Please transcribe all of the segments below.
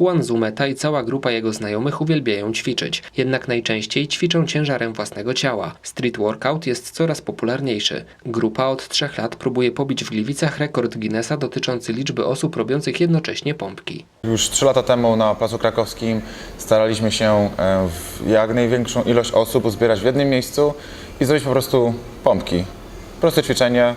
Juan Zumeta i cała grupa jego znajomych uwielbiają ćwiczyć, jednak najczęściej ćwiczą ciężarem własnego ciała. Street workout jest coraz popularniejszy. Grupa od trzech lat próbuje pobić w Gliwicach rekord Guinnessa dotyczący liczby osób robiących jednocześnie pompki. Już trzy lata temu na Placu Krakowskim staraliśmy się e, jak największą ilość osób uzbierać w jednym miejscu i zrobić po prostu pompki. Proste ćwiczenie.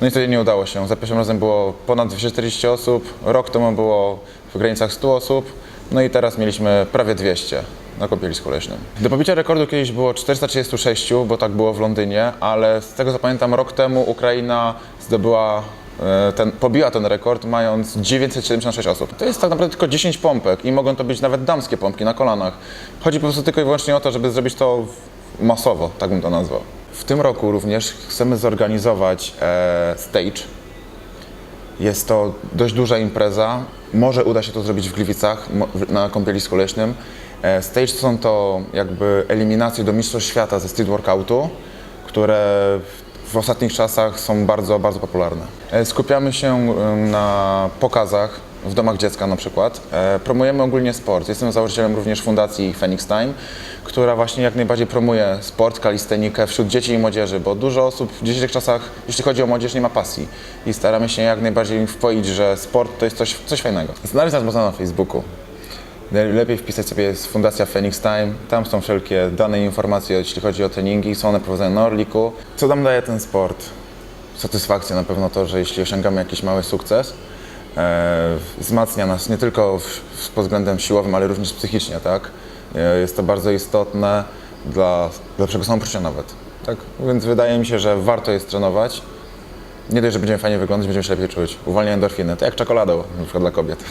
No niestety nie udało się. Za pierwszym razem było ponad 240 osób, rok temu było w granicach 100 osób, no i teraz mieliśmy prawie 200 na kąpielisku leśnym. Do pobicia rekordu kiedyś było 436, bo tak było w Londynie, ale z tego co pamiętam rok temu Ukraina zdobyła e, ten, pobiła ten rekord mając 976 osób. To jest tak naprawdę tylko 10 pompek i mogą to być nawet damskie pompki na kolanach. Chodzi po prostu tylko i wyłącznie o to, żeby zrobić to masowo, tak bym to nazwał. W tym roku również chcemy zorganizować e, stage. Jest to dość duża impreza. Może uda się to zrobić w Gliwicach na kąpielisku leśnym. E, Stage są to jakby eliminacje do Mistrzostw Świata ze street workoutu, które w ostatnich czasach są bardzo, bardzo popularne. E, Skupiamy się na pokazach w domach dziecka na przykład. E, Promujemy ogólnie sport. Jestem założycielem również fundacji Phoenix Time, która właśnie jak najbardziej promuje sport, kalistenikę wśród dzieci i młodzieży, bo dużo osób w dzisiejszych czasach, jeśli chodzi o młodzież, nie ma pasji. I staramy się jak najbardziej im wpoić, że sport to jest coś, coś fajnego. Znaleźć nas można na Facebooku. Najlepiej wpisać sobie jest Fundacja Phoenix Time. Tam są wszelkie dane i informacje, jeśli chodzi o treningi. Są one prowadzone na Orliku. Co nam daje ten sport? Satysfakcja na pewno to, że jeśli osiągamy jakiś mały sukces, wzmacnia nas nie tylko w, pod względem siłowym, ale również psychicznie, tak? E, jest to bardzo istotne dla lepszego samopoczucia nawet. Tak? Więc wydaje mi się, że warto jest trenować. Nie dość, że będziemy fajnie wyglądać, będziemy się lepiej czuć. Uwalnia endorfiny, to jak czekoladą, na przykład dla kobiet.